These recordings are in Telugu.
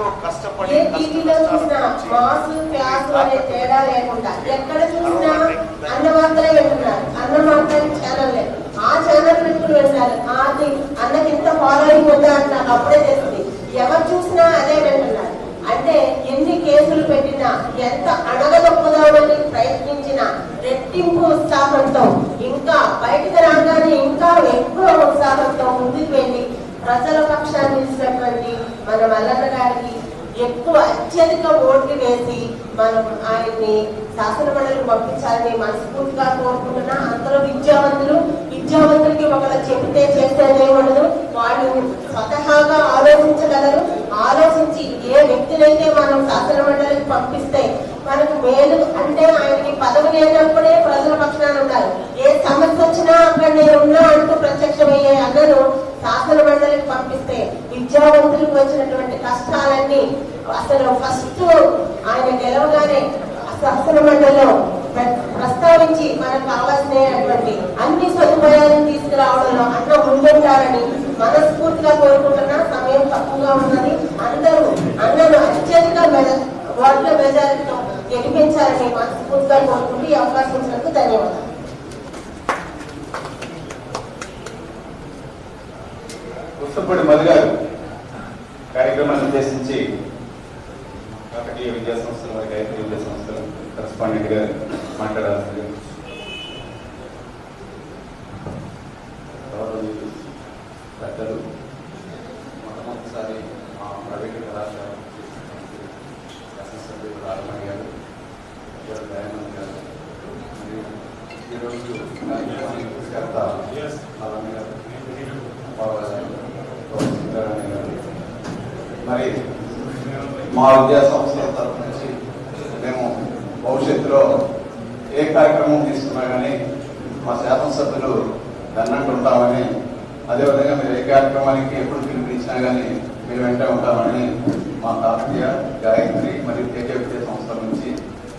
ఎంతో కష్టపడి ఏ టీవీలో చూసినా మాసు క్లాసు అనే తేడా లేకుండా ఎక్కడ చూసినా అన్న వార్తలే వింటున్నారు అన్న వార్తలు ఛానల్ లేదు ఆ ఛానల్ పెట్టుకుని వింటారు అది అన్నకి ఇంత ఫాలోయింగ్ ఉందా అని నాకు అప్పుడే తెలిసింది. ఎవరు చూసినా అదే వింటున్నారు. అంటే ఎన్ని కేసులు పెట్టినా ఎంత అణగదొక్కుదామని ప్రయత్నించినా రెట్టింపు ఉత్సాహంతో ఇంకా బయటకు రాగానే ఇంకా ఎక్కువ ఉత్సాహంతో ముందుకు వెళ్ళి ప్రజల పక్షాన్ని ఇచ్చినటువంటి మన మల్లన్న గారికి ఎక్కువ అత్యధిక ఓట్లు వేసి మనం ఆయన్ని శాసన పంపించాలని మనస్ఫూర్తిగా కోరుకుంటున్నా. అందరూ విద్యావంతులు విద్యావంతులకి ఒకళ్ళు చెబితే చేస్తేనే ఉండదు. వాళ్ళు స్వతహాగా ఆలోచించగలరు. ఆలోచించి ఏ వ్యక్తినైతే మనం శాసన మండలికి పంపిస్తే మనకు మేలు అంటే ఆయనకి పదవి లేనప్పుడే ప్రజల పక్షాన ఉండాలి. ఏ సమస్య వచ్చినా అక్కడ నేను ఉన్నా అంటూ ప్రత్యక్షమయ్యే అన్నను శాసన మండలికి పంపిస్తే విద్యావంతులకు వచ్చినటువంటి కష్టాలన్నీ అసలు ఫస్ట్ ఆయన గెలవగానే శాసన మండలిలో ప్రస్తావించి మనకు కావాల్సినటువంటి అన్ని సదుపాయాలను తీసుకురావడంలో అన్న ముందుంటారని మనస్ఫూర్తిగా కోరుకుంటున్నా. సమయం తక్కువగా ఉన్నది. అందరూ అన్నను అత్యధిక మెజ- ఓట్ల మెజారిటీతో గెలిపించాలని మనస్ఫూర్తిగా కోరుకుంటూ ఈ అవకాశం ఇచ్చినందుకు ధన్యవాదాలు. పుస్తపూడి మధు గారు కార్యక్రమాన్ని ఉద్దేశించి కాకతీయ విద్యా సంస్థలు వారి గాయత్రి విద్యా సంస్థలు కరస్పాండెంట్ గారు మాట్లాడాల్సింది. గౌరవనీయులు పెద్దలు మొట్టమొదటిసారి మా ప్రైవేట్ కళాశాల శాసనసభ్యులు రాజమణి గారు దయానంద్ గారు మరియు ఈరోజు కార్యక్రమానికి కర్త నారాయణ గారు బాబాసాహెబ్ గౌరవ గారు మరి మా విద్యా సంస్థల తరఫు నుంచి మేము భవిష్యత్తులో ఏ కార్యక్రమం తీసుకున్నా కానీ మా శాసనసభ్యులు అన్నట్టు ఉంటామని అదేవిధంగా మీరు ఏ కార్యక్రమానికి ఎప్పుడు పిలిపించినా కానీ మీరు వెంట ఉంటామని మా తాతయ్య గాయత్రి మరియు కేకే విద్యా సంస్థల నుంచి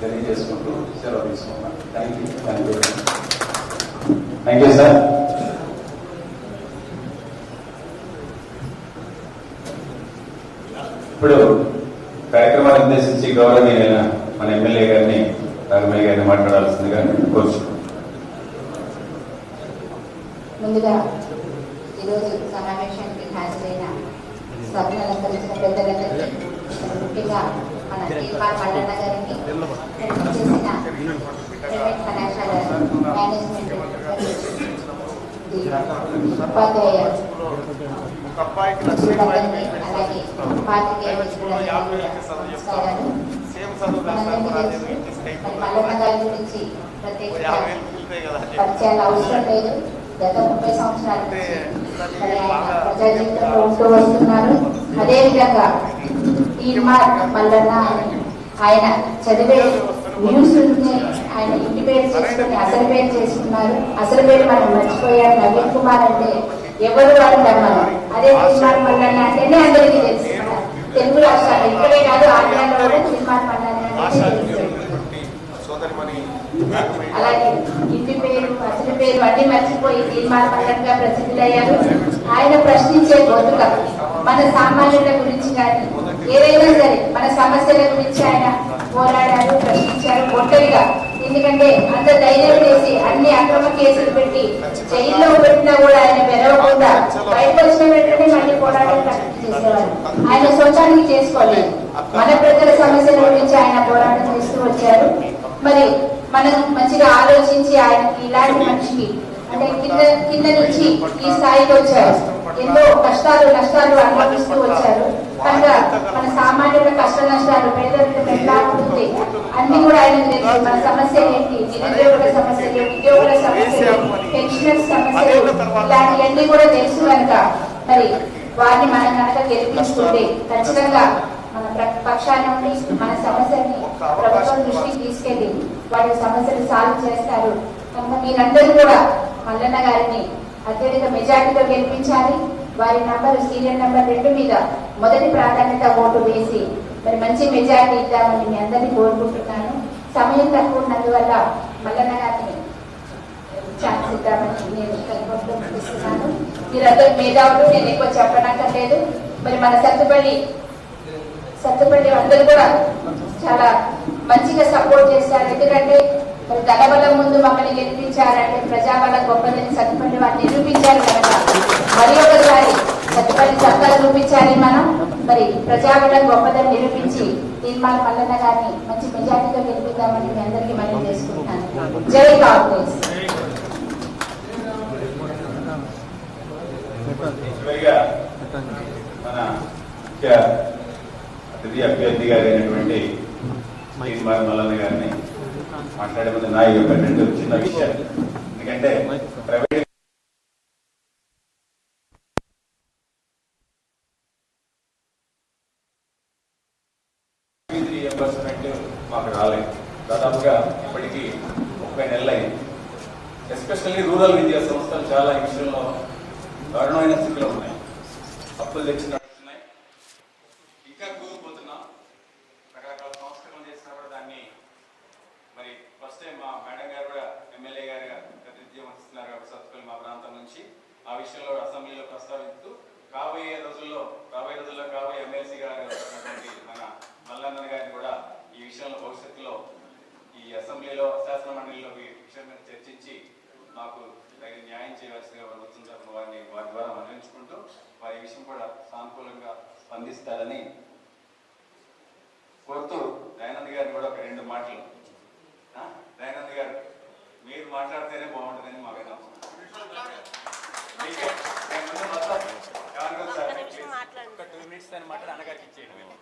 తెలియజేసుకుంటూ సెలవు తీసుకున్నాను thank you thank you thank you sir ఇప్పుడు ఉద్దేశించి గౌరవనీయమైన మన ఎమ్మెల్యే గారిని రాఘమయ్య గారిని మాట్లాడాల్సిందిగా కోరుచున్నాం. ముందుగా ఈరోజు సమావేశానికి హాజరైన సభ్యులు పెద్దలందరికీ ముఖ్యంగా మన టీఆర్ మల్లన్న గారికి చేసిన మేనేజ్మెంట్ ఉపాధ్యాయ అలాగే గురించి అవసరం లేదు గత ముప్పై సంవత్సరాల ప్రజా జీవితంలో ఉంటూ వస్తున్నారు అదేవిధంగా తీర్మార్ మల్లన్న ఆయన చదివే న్యూస్ ఆయన ఇంటి పేరు చేసుకుని అసలు పేరు చేసుకున్నారు. అసలు పేరు మనం మర్చిపోయారు. నవీన్ కుమార్ అంటే ఎవరు వారు నమ్మరు. అదే తీర్మార్ మల్లన్న అంటేనే అందరికీ తెలుసు తెలుగు రాష్ట్రాలు ఇక్కడే కాదు ఆంధ్రాలో కూడా తీర్మార్ మల్లన్న అలాగే ఇంటి పేరు అసలు పేరు అన్ని మర్చిపోయి తీర్మానంగా ప్రసిద్ధులయ్యారు. ఆయన ప్రశ్నించే గొంతుక మన సామాన్యుల గురించి కానీ ఏదైనా సరే మన సమస్యల గురించి ఆయన పోరాడారు ప్రశ్నించారు ఒంటరిగా ఎందుకంటే అంత ధైర్యం చేసి అన్ని అక్రమ కేసులు పెట్టి జైల్లో పెట్టినా కూడా ఆయన పెరగకుండా బయటకు వచ్చిన వెంటనే మళ్ళీ పోరాటం చేసేవారు. ఆయన సొంతానికి చేసుకోలేదు మన ప్రజల సమస్యల గురించి ఆయన పోరాటం చేస్తూ వచ్చారు. మరి మనం మంచిగా ఆలోచించి ఆయనకి ఇలాంటి మనిషికి అంటే కింద కింద నుంచి ఈ స్థాయికి వచ్చారు. ఎన్నో కష్టాలు నష్టాలు అనుభవిస్తూ వచ్చారు. కనుక మన సామాన్యుల కష్ట నష్టాలు పేదరికం ఎట్లా ఉంటుంది? అన్ని కూడా ఆయన తెలుసు మన సమస్య ఏంటి? నిరుద్యోగుల సమస్యలు ఉద్యోగుల సమస్యలు పెన్షనర్ సమస్యలు ఇలాంటివన్నీ కూడా తెలుసు కనుక మరి వారిని మనం కనుక గెలిపించుకుంటే ఖచ్చితంగా మన పక్షాన ఉండి మన సమస్యల్ని ప్రభుత్వం దృష్టికి తీసుకెళ్ళి వారి సమస్యలు సాల్వ్ చేస్తారు. కనుక మీరందరూ కూడా మల్లన్న గారిని అత్యధిక మెజార్టీతో గెలిపించాలి. వారి నంబర్ సీరియల్ నంబర్ రెండు మీద మొదటి ప్రాధాన్యత ఓటు వేసి మరి మంచి మెజార్టీ ఇద్దామని మీ అందరినీ కోరుకుంటున్నాను. సమయం తక్కువ ఉన్నందువల్ల మల్లన్న గారిని ఛాన్స్ ఇద్దామని నేను కనుగొంటూ మీరందరూ మేధావులు నేను ఎక్కువ చెప్పనక్కర్లేదు మరి మన సత్తుపల్లి సత్తుపల్లి అందరూ కూడా చాలా మంచిగా సపోర్ట్ చేశారు. ఎందుకంటే మరి దళబలం ముందు మమ్మల్ని గెలిపించారంటే ప్రజాబలం గొప్పదని సత్తుపల్లి వారు నిరూపించారు కనుక. మరి ఒకసారి సత్తుపల్లి సత్తా చూపించాలి మనం. మరి ప్రజాబలం గొప్పదని నిరూపించి తీర్మాన మల్లన్న గారిని మంచి మెజార్టీతో గెలిపిద్దామని మీ అందరికీ మనం చేసుకుంటున్నాను. జై కాంగ్రెస్. మన ముఖ్య అతిథి అభ్యర్థి గారైనటువంటి తీర్మార్ మల్లన్న గారిని మాట్లాడే నా యొక్క రెండు చిన్న ఎందుకంటే ప్రైవేట్ మాకు రాలేదు. దాదాపుగా ఇప్పటికీ ముప్పై నెలలు అయింది ఎస్పెషల్లీ రూరల్ విద్యా సంస్థలు చాలా ఈ విషయంలో దారుణమైన స్థితిలో ఉన్నాయి. అప్పులు తెచ్చిన నడుస్తున్నాయి ఇంకా కూలిపోతున్నాం రకరకాల సంస్కరణలు చేసినా కూడా దాన్ని మరి ఫస్ట్ టైం మా మేడం గారు కూడా ఎమ్మెల్యే గారుగా ప్రాతినిధ్యం వహిస్తున్నారు కాబట్టి సత్తుపల్లి మా ప్రాంతం నుంచి ఆ విషయంలో అసెంబ్లీలో ప్రస్తావిస్తూ కాబోయే రోజుల్లో రాబోయే రోజుల్లో కాబోయే ఎమ్మెల్సీ గారు అయినటువంటి మన మల్లన్న గారిని కూడా ఈ విషయంలో భవిష్యత్తులో ఈ అసెంబ్లీలో శాసన మండలిలో ఈ విషయం మీద చర్చించి మాకు తగిన న్యాయం చేయవలసిందిగా ప్రభుత్వం తరఫున వారిని వారి ద్వారా మనవించుకుంటూ వారి ఈ విషయం కూడా సానుకూలంగా స్పందిస్తారని కోరుతూ దయానంద్ గారిని కూడా ఒక రెండు మాటలు ఆ? దయానంద్ గారు మీరు మాట్లాడితేనే బాగుంటుందని సార్? ఒక టూ మినిట్స్ అన్నగారికి ఇచ్చేయండి మేము.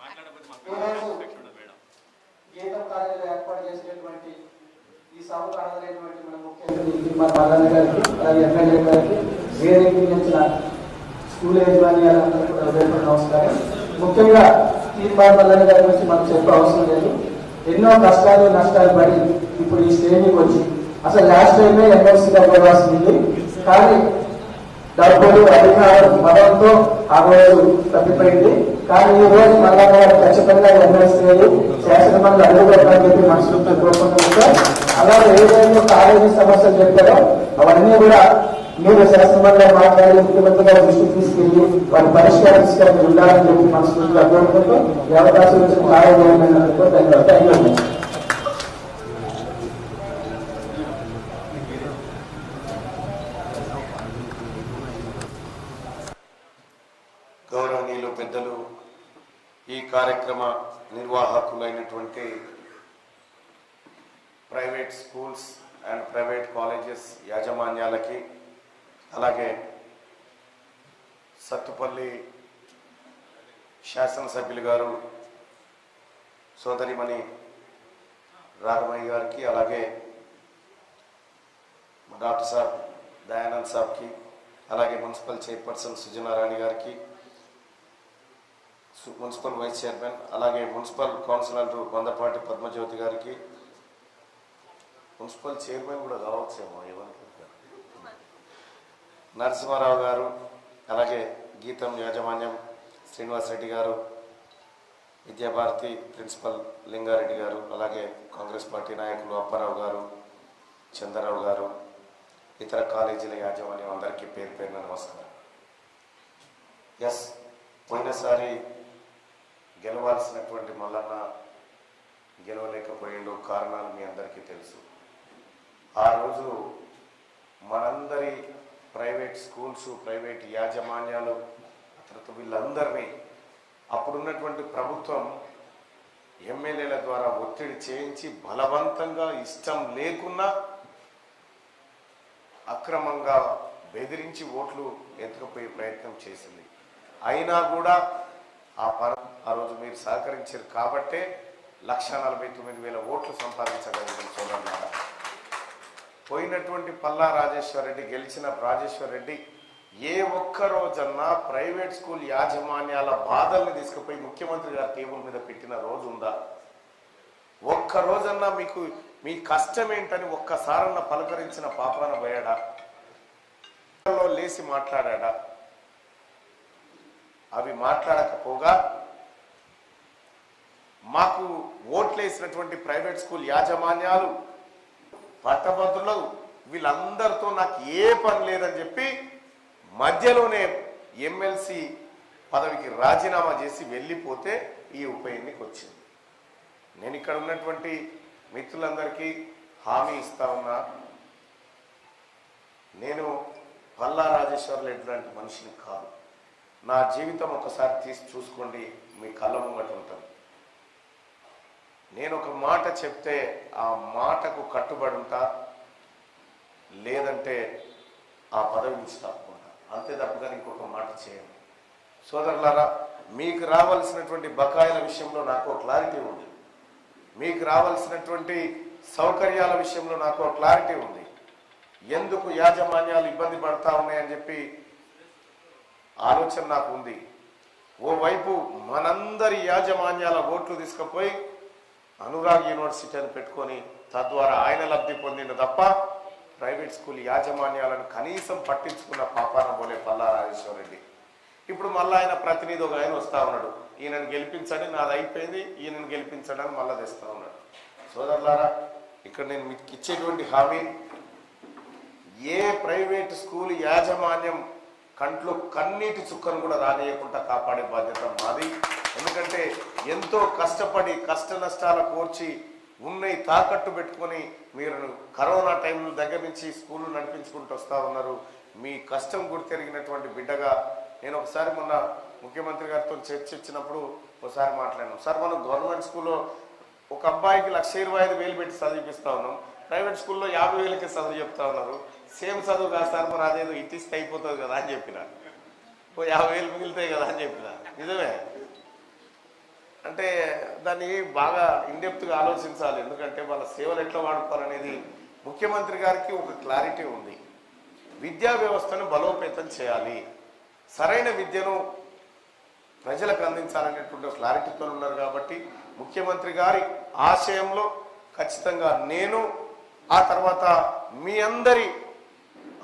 మాట్లాడకపోతే మాకు గీతం ఏర్పాటు చేసినటువంటి ఈ సభకు హాజరైనటువంటి మన ముఖ్యమంత్రి మన మల్లన్న గారికి అలాగే ఎమ్మెల్యే గారికి మించిన స్కూల్ యాజమాన్యాలందరూ కూడా హృదయపూర్వక నమస్కారం. ముఖ్యంగా తీర్మార్ మల్లన్న గారి గురించి మనకు చెప్పే అవసరం లేదు. ఎన్నో కష్టాలు నష్టాలు పడి ఇప్పుడు ఈ స్టేజ్కి వచ్చి. అసలు లాస్ట్ టైమే ఎంఎస్సీగా పోవాల్సింది కానీ డబ్బులు అధికారం మతంతో ఆ రోజు తప్పిపోయింది. కానీ ఈ రోజు మళ్ళా గారు ఖచ్చితంగా ఎమ్మెల్సీలు శాసనమండలి అడుగుపెట్టాలని చెప్పి మనసులతో కోరుకుంటున్నాం అలాగే ఏదైతే కాలేజీ సమస్యలు చెప్పారో అవన్నీ కూడా నేను శాసనమండలి మాట్లాడి ముఖ్యమంత్రి గారి దృష్టికి తీసుకెళ్ళి వారి పరిష్కరించడానికి ఉండాలని చెప్పి మనస్ఫూర్తిగా కోరుకుంటూ ఈ అవకాశం ఇచ్చిన కాలేజీ ధన్యవాదాలు. గౌరవనీయులు పెద్దలు ఈ కార్యక్రమ నిర్వాహకులైనటువంటి private schools and private colleges యాజమాన్యాలకి అలాగే సత్తుపల్లి శాసనసభ్యులు గారు సోదరిమణి రాఘమయ్య గారికి అలాగే డాక్టర్ సాబ్ దయానంద్ సాబ్కి అలాగే మున్సిపల్ చైర్పర్సన్ సుజనారాయణ గారికి మున్సిపల్ వైస్ చైర్మన్ అలాగే మున్సిపల్ కౌన్సిలర్ వందపాటి పద్మజ్యోతి గారికి మున్సిపల్ చైర్మన్ కూడా కావచ్చేమో ఎవరికి? నరసింహారావు గారు అలాగే గీతం యాజమాన్యం శ్రీనివాస్ రెడ్డి గారు విద్యాభారతి ప్రిన్సిపల్ లింగారెడ్డి గారు అలాగే కాంగ్రెస్ పార్టీ నాయకులు అప్పారావు గారు చంద్రరావు గారు ఇతర కాలేజీల యాజమాన్యం అందరికీ పేరు పేరున నమస్కారం. ఎస్ పోయినసారి గెలవాల్సినటువంటి మల్లన్న గెలవలేకపోయిండు కారణాలు మీ అందరికీ తెలుసు. ఆ రోజు మనందరి ప్రైవేట్ స్కూల్స్ ప్రైవేట్ యాజమాన్యాలు తర్వాత వీళ్ళందరినీ అప్పుడున్నటువంటి ప్రభుత్వం ఎమ్మెల్యేల ద్వారా ఒత్తిడి చేయించి బలవంతంగా ఇష్టం లేకున్నా అక్రమంగా బెదిరించి ఓట్లు ఎత్తుకుపోయే ప్రయత్నం చేసింది. అయినా కూడా ఆ పర ఆ రోజు మీరు సహకరించారు కాబట్టే లక్ష నలభై తొమ్మిది వేల ఓట్లు సంపాదించగలిగిన చూడన్నారా పోయినటువంటి పల్లా రాజేశ్వర్ రెడ్డి గెలిచిన రాజేశ్వర్ రెడ్డి ఏ ఒక్క రోజన్నా ప్రైవేట్ స్కూల్ యాజమాన్యాల బాధల్ని తీసుకుపోయి ముఖ్యమంత్రి గారి టేబుల్ మీద పెట్టిన రోజు ఉందా ఒక్క రోజన్నా మీకు మీ కష్టం ఏంటని ఒక్కసారన్న పలకరించిన పాపాన పోయాడా? లో లేచి మాట్లాడా అవి మాట్లాడకపోగా మాకు ఓట్లేసినటువంటి ప్రైవేట్ స్కూల్ యాజమాన్యాలు పట్టభద్రులు వీళ్ళందరితో నాకు ఏ పని లేదని చెప్పి మధ్యలోనే ఎమ్మెల్సీ పదవికి రాజీనామా చేసి వెళ్ళిపోతే ఈ ఉప ఎన్నిక వచ్చింది. నేను ఇక్కడ ఉన్నటువంటి మిత్రులందరికీ హామీ ఇస్తా ఉన్నా. నేను పల్లా రాజేశ్వర్లు రెడ్డి మనిషిని కాదు. నా జీవితం ఒకసారి తీసి చూసుకోండి. మీ కళ్ళ ముంగట ఉంటుంది నేను ఒక మాట చెప్తే ఆ మాటకు కట్టుబడి ఉంటా లేదంటే ఆ పదవి నుంచి తప్పకుండా అంతే తప్పగా ఇంకొక మాట చేయను సోదరులారా మీకు రావాల్సినటువంటి బకాయిల విషయంలో నాకు ఒక క్లారిటీ ఉంది. మీకు రావాల్సినటువంటి సౌకర్యాల విషయంలో నాకు క్లారిటీ ఉంది. ఎందుకు యాజమాన్యాలు ఇబ్బంది పడతా ఉన్నాయని చెప్పి ఆలోచన నాకు ఉంది. ఓవైపు మనందరి యాజమాన్యాల ఓట్లు తీసుకుపోయి అనురాగ్ యూనివర్సిటీ అని పెట్టుకొని తద్వారా ఆయన లబ్ధి పొందిండు తప్ప ప్రైవేట్ స్కూల్ యాజమాన్యాలను కనీసం పట్టించుకున్న పాపాన పోలే పల్లా రాజేశ్వర రెడ్డి. ఇప్పుడు మళ్ళీ ఆయన ప్రతినిధి ఒక ఆయన వస్తూ ఉన్నాడు. ఈయనను గెలిపించండి నాది అయిపోయింది ఈయనను గెలిపించండి అని మళ్ళీ తెస్తా ఉన్నాడు. సోదరులారా ఇక్కడ నేను మీకు ఇచ్చేటువంటి హామీ ఏ ప్రైవేట్ స్కూల్ యాజమాన్యం కంట్లో కన్నీటి చుక్కను కూడా రానియకుండా కాపాడే బాధ్యత మాది. ఎందుకంటే ఎంతో కష్టపడి కష్ట నష్టాల కోర్చి ఉన్నయి తాకట్టు పెట్టుకొని మీరు కరోనా టైం దగ్గర నుంచి స్కూళ్ళు నడిపించుకుంటూ వస్తూ ఉన్నారు. మీ కష్టం గుర్తెరిగినటువంటి బిడ్డగా నేను ఒకసారి మొన్న ముఖ్యమంత్రి గారితో చర్చించినప్పుడు ఒకసారి మాట్లాడినాం. సార్ మనం గవర్నమెంట్ స్కూల్లో ఒక అబ్బాయికి లక్ష ఇరవై ఐదు వేలు పెట్టి చదివిపిస్తా ఉన్నాం. ప్రైవేట్ స్కూల్లో యాభై వేలకి చదువు చెప్తా ఉన్నారు. సేమ్ చదువు కాదు సార్ మరి అదేదో ఇట్టిస్తే అయిపోతుంది కదా అని చెప్పిన. ఓ యాభై వేలు మిగులుతాయి కదా అని చెప్పిన. నిజమే. అంటే దాన్ని బాగా ఇండెప్త్గా ఆలోచించాలి. ఎందుకంటే వాళ్ళ సేవలు ఎట్లా వాడుకోవాలనేది ముఖ్యమంత్రి గారికి ఒక క్లారిటీ ఉంది. విద్యా వ్యవస్థను బలోపేతం చేయాలి. సరైన విద్యను ప్రజలకు అందించాలనేటువంటి క్లారిటీతో ఉన్నారు కాబట్టి ముఖ్యమంత్రి గారి ఆశయంలో ఖచ్చితంగా నేను ఆ తర్వాత మీ అందరి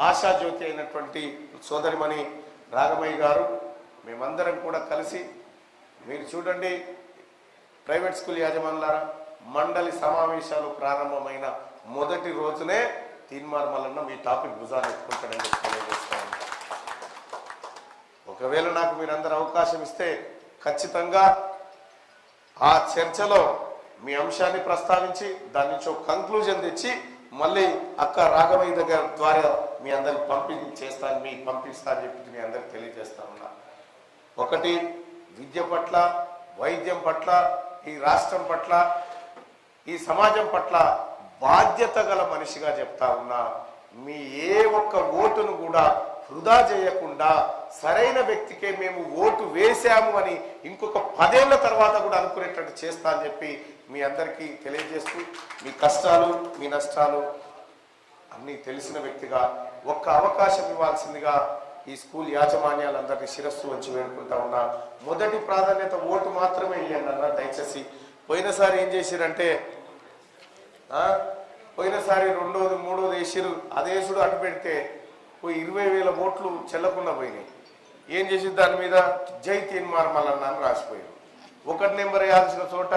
ఆశాజ్యోతి అయినటువంటి సోదరిమణి రాఘమయ్య గారు మేమందరం కూడా కలిసి మీరు చూడండి ప్రైవేట్ స్కూల్ యాజమానులారా మండలి సమావేశాలు ప్రారంభమైన మొదటి రోజునే తీన్మార్ మల్లన్న మీ టాపిక్ భుజాన్ని ఎత్తుకుంటాడని తెలియజేస్తాను. ఒకవేళ నాకు మీరందరూ అవకాశం ఇస్తే ఖచ్చితంగా ఆ చర్చలో మీ అంశాన్ని ప్రస్తావించి దాని నుంచి ఒక కంక్లూజన్ తెచ్చి మళ్ళీ అక్క రాఘవయ్య దగ్గర ద్వారా మీ అందరికి పంపిణీ చేస్తాను మీకు పంపిస్తాను చెప్పి మీ అందరికి తెలియజేస్తా ఉన్నా. ఒకటి విద్య పట్ల వైద్యం పట్ల ఈ రాష్ట్రం పట్ల ఈ సమాజం పట్ల బాధ్యత గల మనిషిగా చెప్తా ఉన్నా మీ ఏ ఒక్క ఓటును కూడా వృధా చేయకుండా సరైన వ్యక్తికే మేము ఓటు వేశాము అని ఇంకొక పదేళ్ళ తర్వాత కూడా అనుకునేటట్టు చేస్తా అని చెప్పి మీ అందరికీ తెలియజేస్తూ మీ కష్టాలు మీ నష్టాలు అన్నీ తెలిసిన వ్యక్తిగా ఒక్క అవకాశం ఇవ్వాల్సిందిగా ఈ స్కూల్ యాజమాన్యాలందరినీ శిరస్సు వచ్చి వేడుకుంటా ఉన్నా. మొదటి ప్రాధాన్యత ఓటు మాత్రమే ఇవ్వండి అన్న దయచేసి. పోయినసారి ఏం చేసిరంటే పోయినసారి రెండోది మూడోది వేసిరు అదేసుడు అటు పెడితే ఓ ఇరవై వేల ఓట్లు చెల్లకుండా పోయినాయి. ఏం చేసి దాని మీద? జై తీన్మార్మలన్న అని రాసిపోయారు. ఒకటి నెంబర్ వేయాల్సిన చోట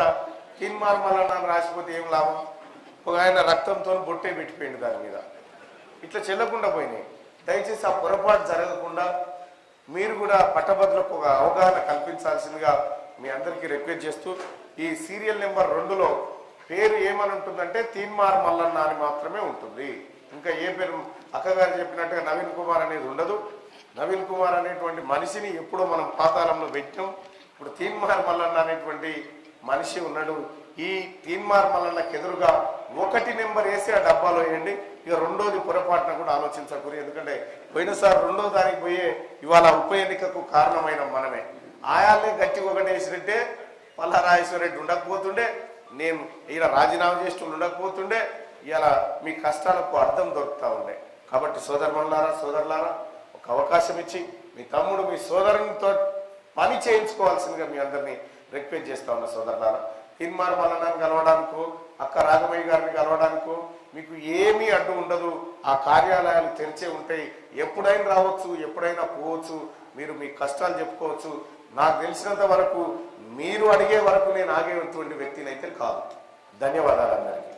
తీన్మార్మలన్న అని రాసిపోతే ఏం లాభం? ఒక ఆయన రక్తంతో బొట్టే పెట్టిపోయింది దాని మీద. ఇట్లా చెల్లకుండా పోయినాయి. దయచేసి ఆ పొరపాటు జరగకుండా మీరు కూడా పట్టభద్రులకు ఒక అవగాహన కల్పించాల్సిందిగా మీ అందరికీ రిక్వెస్ట్ చేస్తూ ఈ సీరియల్ నెంబర్ రెండులో పేరు ఏమని ఉంటుందంటే తీన్మార్ మల్లన్న అని మాత్రమే ఉంటుంది. ఇంకా ఏ పేరు? అక్కగారు చెప్పినట్టుగా నవీన్ కుమార్ అనేది ఉండదు. నవీన్ కుమార్ అనేటువంటి మనిషిని ఎప్పుడో మనం పాతాళంలో పెట్టాం ఇప్పుడు తీన్మార్ మల్లన్న అనేటువంటి మనిషి ఉన్నాడు. ఈ తీన్మార్ మల్లన్నకి ఎదురుగా ఒకటి నెంబర్ వేసి ఆ డబ్బాలో వేయండి. ఇక రెండోది పొరపాటున కూడా ఆలోచించకూడదు. ఎందుకంటే పోయినసారి రెండో దానికి పోయే ఇవాళ ఉప ఎన్నికకు కారణమైన మనమే. ఆయాలే గట్టి ఒకటి వేసినట్టే పల్లారాజేశ్వర రెడ్డి ఉండకపోతుండే నేను ఇలా రాజీనామా చేస్తూ ఉండకపోతుండే ఇలా మీ కష్టాలకు అర్థం దొరుకుతూ ఉండే. కాబట్టి సోదరులారా సోదరులారా ఒక అవకాశం ఇచ్చి మీ తమ్ముడు మీ సోదరునితో పని చేయించుకోవాల్సిందిగా మీ అందరినీ రిక్వెస్ట్ చేస్తా ఉన్నా సోదరులారా. తిన్మార్ మల్లనాన్ని కలవడానికో అక్క రాఘమయ్య గారిని కలవడానికో మీకు ఏమీ అడ్డు ఉండదు. ఆ కార్యాలయాలు తెరిచే ఉంటాయి. ఎప్పుడైనా రావచ్చు ఎప్పుడైనా పోవచ్చు. మీరు మీ కష్టాలు చెప్పుకోవచ్చు. నాకు తెలిసినంత వరకు మీరు అడిగే వరకు నేను ఆగేటువంటి వ్యక్తిని అయితే కాదు. ధన్యవాదాలు అందరికీ.